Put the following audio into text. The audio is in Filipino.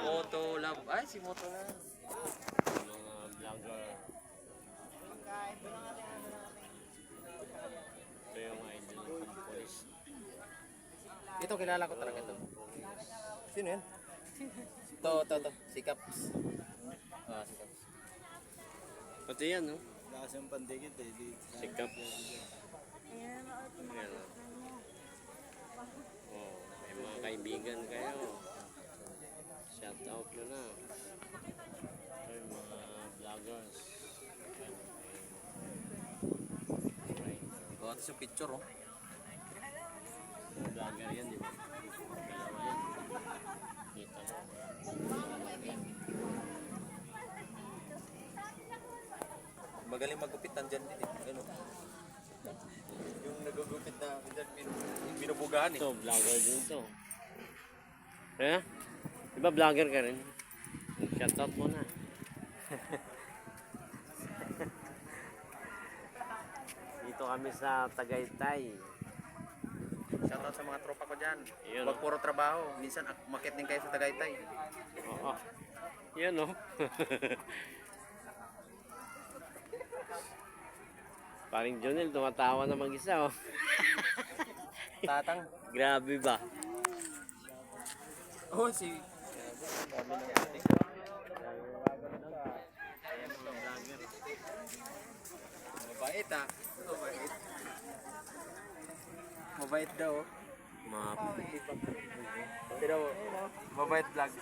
Moto Love. Ay, si Moto Love. Mga vlogger. Ito yung idol ng police. Ito, kilala ko talaga ito. Sino yan? Ito, ito, ito. Si Caps. Ah, si Caps. Pati yan, no? Lakas yung pandikit eh. Di, Sikap. Ayan. Oh, may mga kaibigan kayo. Shout out nyo na. Ito yung mga vloggers. Ayan. Right. Ito yung picture, oh. Vlogger yan, di ba? Dalawa yan. Kita. Magaling magupit, nandyan din eh. Ano? Yung nagugupit na, nandyan, bin- binubugahan eh. Ito, vlogger din to. Eh? Di ba vlogger ka rin? Shout out mo na. Kami sa Tagaytay. Shoutout sa mga tropa ko dyan. Yun, Huwag puro trabaho. Minsan, ak- makit din kayo sa Tagaytay. Oo. Yan oh. Paring Jonel, tumatawa na mag-isa oh. Tatang. Grabe ba? Oh, si... Mabait ah. Mabait. Mabait daw. Mga Pero, mabait vlog.